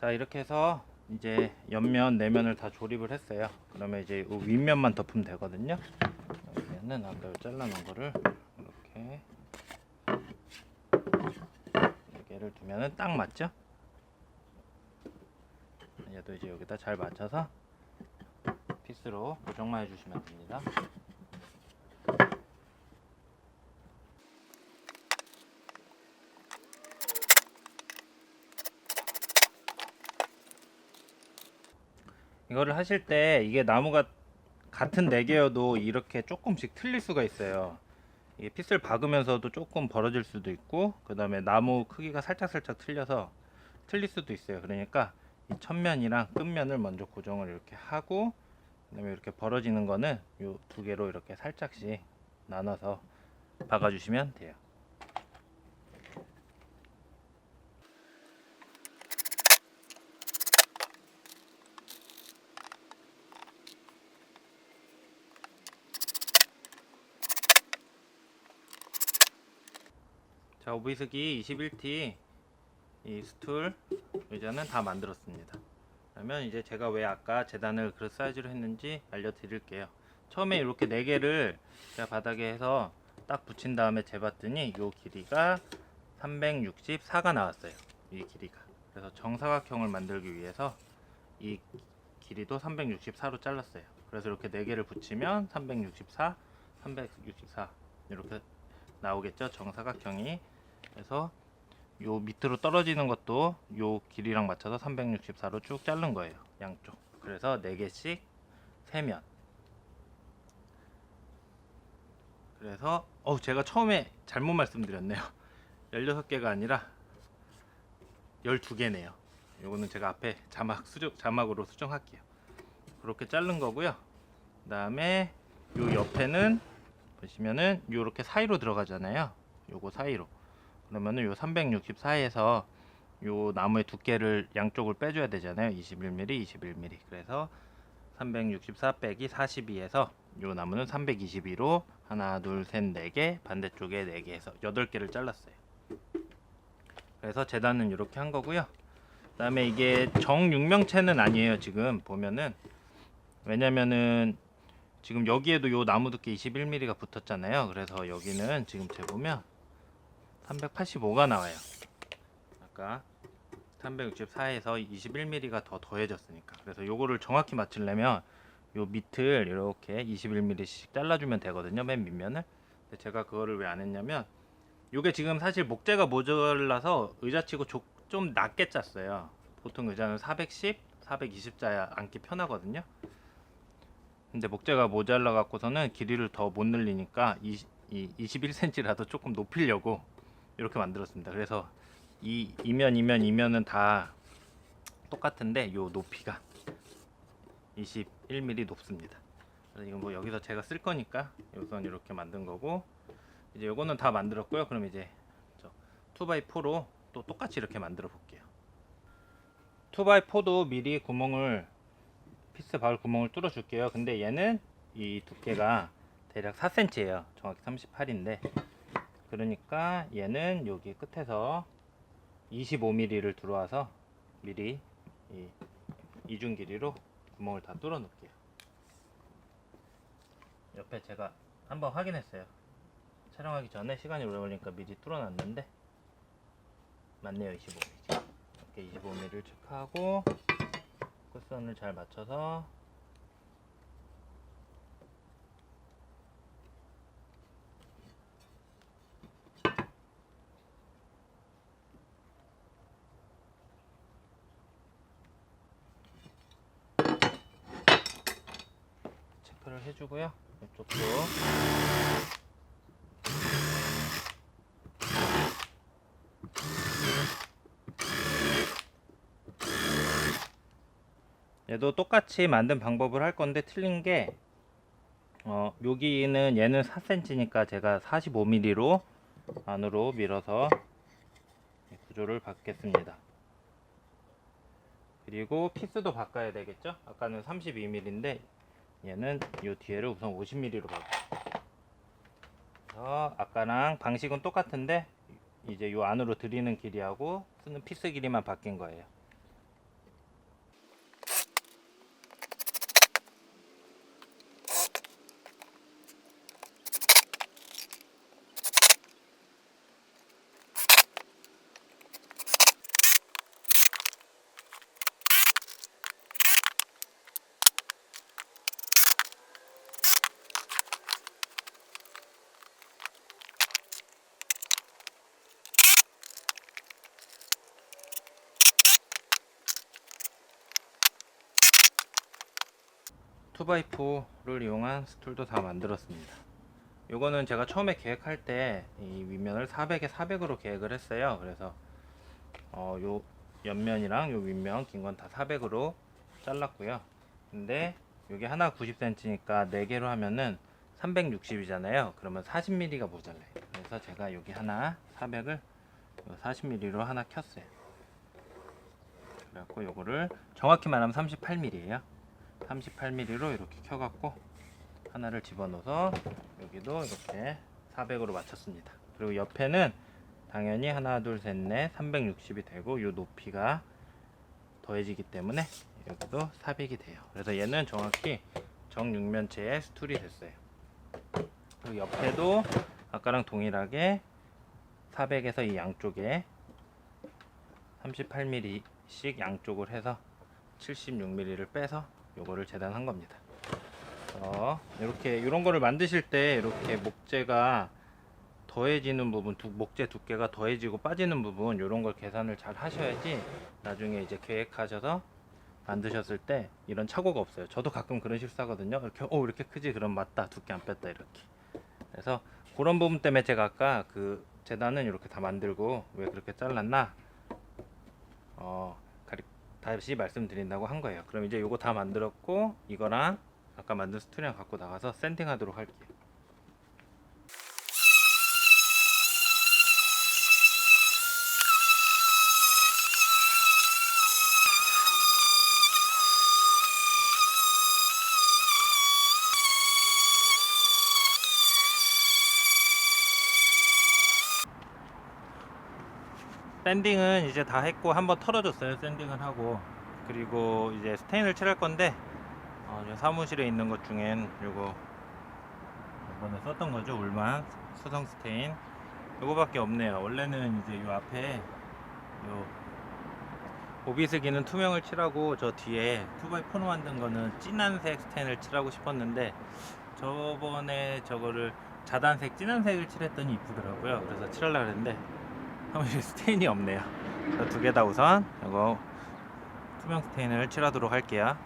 자 이렇게 해서 이제 옆면 내면을 다 조립을 했어요. 그러면 이제 이 윗면만 덮으면 되거든요. 여기는 아까 잘라놓은 거를 이렇게 네 개를 두면은 딱 맞죠? 얘도 이제 여기다 잘 맞춰서 피스로 고정만 해주시면 됩니다 이거를 하실 때 이게 나무가 같은 네 개여도 이렇게 조금씩 틀릴 수가 있어요. 이게 핏을 박으면서도 조금 벌어질 수도 있고 그 다음에 나무 크기가 살짝 살짝 틀려서 틀릴 수도 있어요. 그러니까 이 첫면이랑 끝면을 먼저 고정을 이렇게 하고 그 다음에 이렇게 벌어지는 거는 이 두 개로 이렇게 살짝씩 나눠서 박아주시면 돼요. 자 오비스기 21T 이 스툴 의자는 다 만들었습니다. 그러면 이제 제가 왜 아까 재단을 그 사이즈로 했는지 알려드릴게요. 처음에 이렇게 네 개를 제가 바닥에 해서 딱 붙인 다음에 재봤더니 이 길이가 364가 나왔어요. 이 길이가. 그래서 정사각형을 만들기 위해서 이 길이도 364로 잘랐어요. 그래서 이렇게 네 개를 붙이면 364, 364 이렇게 나오겠죠. 정사각형이. 그래서 요 밑으로 떨어지는 것도 요 길이랑 맞춰서 364로 쭉 자른 거예요. 양쪽. 그래서 4개씩 3면. 그래서 어 제가 처음에 잘못 말씀드렸네요. 16개가 아니라 12개네요. 요거는 제가 앞에 자막 수정 자막으로 수정할게요. 그렇게 자른 거고요. 그다음에 요 옆에는 보시면은 요렇게 사이로 들어가잖아요. 요거 사이로. 그러면은 요 364에서 요 나무의 두께를 양쪽을 빼줘야 되잖아요. 21mm, 21mm. 그래서 364 빼기 42에서 요 나무는 322로 하나, 둘, 셋, 네 개, 반대쪽에 네 개에서 여덟 개를 잘랐어요. 그래서 재단은 이렇게 한 거고요. 그다음에 이게 정육명체는 아니에요. 지금 보면은 왜냐면은 지금 여기에도 요 나무 두께 21mm가 붙었잖아요. 그래서 여기는 지금 재보면 385가 나와요. 아까 364에서 21mm가 더 더해졌으니까. 그래서 요거를 정확히 맞추려면 요 밑을 이렇게 21mm씩 잘라주면 되거든요. 맨 밑면을. 근데 제가 그거를 왜 안 했냐면 요게 지금 사실 목재가 모자라서 의자치고 조- 좀 낮게 짰어요. 보통 의자는 410, 420자야 앉기 편하거든요. 근데 목재가 모자라 갖고서는 길이를 더 못 늘리니까 이, 이 21cm라도 조금 높이려고 이렇게 만들었습니다. 그래서 이 이면 이면 이면은 다 똑같은데 요 높이가 21mm 높습니다. 그래서 이건 뭐 여기서 제가 쓸 거니까 우선 이렇게 만든 거고 이제 요거는 다 만들었고요. 그럼 이제 저 2x4로 또 똑같이 이렇게 만들어 볼게요. 2x4도 미리 구멍을 피스 바울 구멍을 뚫어 줄게요. 근데 얘는 이 두께가 대략 4cm예요. 정확히 38인데 그러니까 얘는 여기 끝에서 25mm를 들어와서 미리 이 이중 길이로 구멍을 다 뚫어 놓을게요. 옆에 제가 한번 확인했어요. 촬영하기 전에 시간이 오래 걸리니까 미리 뚫어 놨는데 맞네요 25mm. 이렇게 25mm를 체크하고 끝선을 잘 맞춰서 체크를 해주고요. 이쪽도 얘도 똑같이 만든 방법을 할 건데 틀린 게 어, 여기는 얘는 4cm니까 제가 45mm로 안으로 밀어서 구조를 받겠습니다. 그리고 피스도 바꿔야 되겠죠? 아까는 32mm인데 얘는 이 뒤에를 우선 50mm로 바꿔. 그래서 아까랑 방식은 똑같은데 이제 요 안으로 들이는 길이하고 쓰는 피스 길이만 바뀐 거예요. 2x4를 이용한 스툴도 다 만들었습니다. 요거는 제가 처음에 계획할 때 이 윗면을 400에 400으로 계획을 했어요. 그래서 어, 요 옆면이랑 요 윗면 긴 건 다 400으로 잘랐고요. 근데 요게 하나 90cm니까 4개로 하면은 360이잖아요. 그러면 40mm가 모자라요. 그래서 제가 여기 하나 400을 40mm로 하나 켰어요. 그래갖고 요거를 정확히 말하면 38mm예요. 38mm로 이렇게 켜갖고 하나를 집어넣어서 여기도 이렇게 400으로 맞췄습니다. 그리고 옆에는 당연히 하나 둘 셋 넷 360이 되고 요 높이가 더해지기 때문에 여기도 400이 돼요. 그래서 얘는 정확히 정육면체의 스툴이 됐어요. 그리고 옆에도 아까랑 동일하게 400에서 이 양쪽에 38mm씩 양쪽을 해서 76mm를 빼서 요거를 재단한 겁니다. 어, 이렇게 이런 거를 만드실 때 이렇게 목재가 더해지는 부분, 두, 목재 두께가 더해지고 빠지는 부분 이런 걸 계산을 잘 하셔야지 나중에 이제 계획하셔서 만드셨을 때 이런 착오가 없어요. 저도 가끔 그런 실수하거든요. 이렇게 어 이렇게 크지 그럼 맞다 두께 안 뺐다 이렇게. 그래서 그런 부분 때문에 제가 아까 그 재단은 이렇게 다 만들고 왜 그렇게 잘랐나 어 다시 말씀드린다고 한 거예요. 그럼 이제 요거 다 만들었고 이거랑 아까 만든 스튜디오 갖고 나가서 샌딩하도록 할게요. 샌딩은 이제 다 했고 한번 털어줬어요. 샌딩을 하고 그리고 이제 스테인을 칠할 건데 어, 저 사무실에 있는 것 중엔 요거 이번에 썼던 거죠 울만 수성 스테인 요거밖에 없네요. 원래는 이제 요 앞에 요 오비스기는 투명을 칠하고 저 뒤에 2x4로 만든 거는 진한색 스테인을 칠하고 싶었는데 저번에 저거를 자단색 진한색을 칠했더니 이쁘더라고요. 그래서 칠하려고 했는데 사무실 스테인이 없네요. 두 개 다 우선 이거 투명 스테인을 칠하도록 할게요.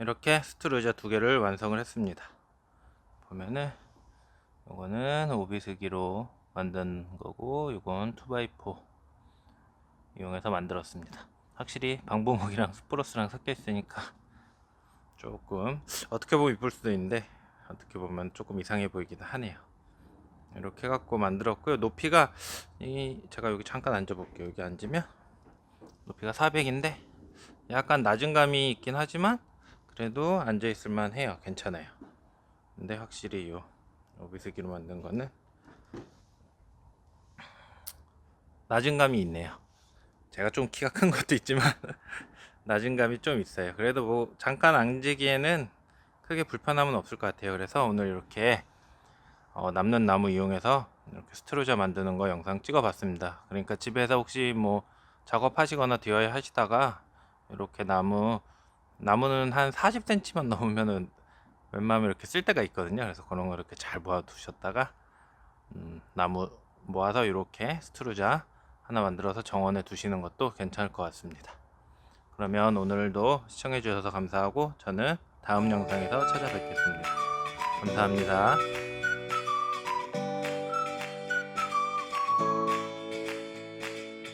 이렇게 스트루저 두 개를 완성을 했습니다. 보면은 이거는 오비스기로 만든 거고 이건 2x4 이용해서 만들었습니다. 확실히 방부목이랑 스프러스랑 섞여 있으니까 조금 어떻게 보면 이쁠 수도 있는데 어떻게 보면 조금 이상해 보이긴 하네요. 이렇게 해갖고 만들었고요. 높이가 이 제가 여기 잠깐 앉아볼게요. 여기 앉으면 높이가 400인데 약간 낮은 감이 있긴 하지만 그래도 앉아 있을만 해요. 괜찮아요. 근데 확실히 요 오비스기로 만든 거는 낮은 감이 있네요. 제가 좀 키가 큰 것도 있지만 낮은 감이 좀 있어요. 그래도 뭐 잠깐 앉기에는 크게 불편함은 없을 것 같아요. 그래서 오늘 이렇게 어, 남는 나무 이용해서 이렇게 스트로자 만드는 거 영상 찍어 봤습니다. 그러니까 집에서 혹시 뭐 작업하시거나 DIY 하시다가 이렇게 나무 나무는 한 40cm만 넘으면은 웬만하면 이렇게 쓸 때가 있거든요. 그래서 그런 거 이렇게 잘 모아 두셨다가 음, 나무 모아서 이렇게 스트루자 하나 만들어서 정원에 두시는 것도 괜찮을 것 같습니다. 그러면 오늘도 시청해 주셔서 감사하고 저는 다음 영상에서 찾아뵙겠습니다. 감사합니다.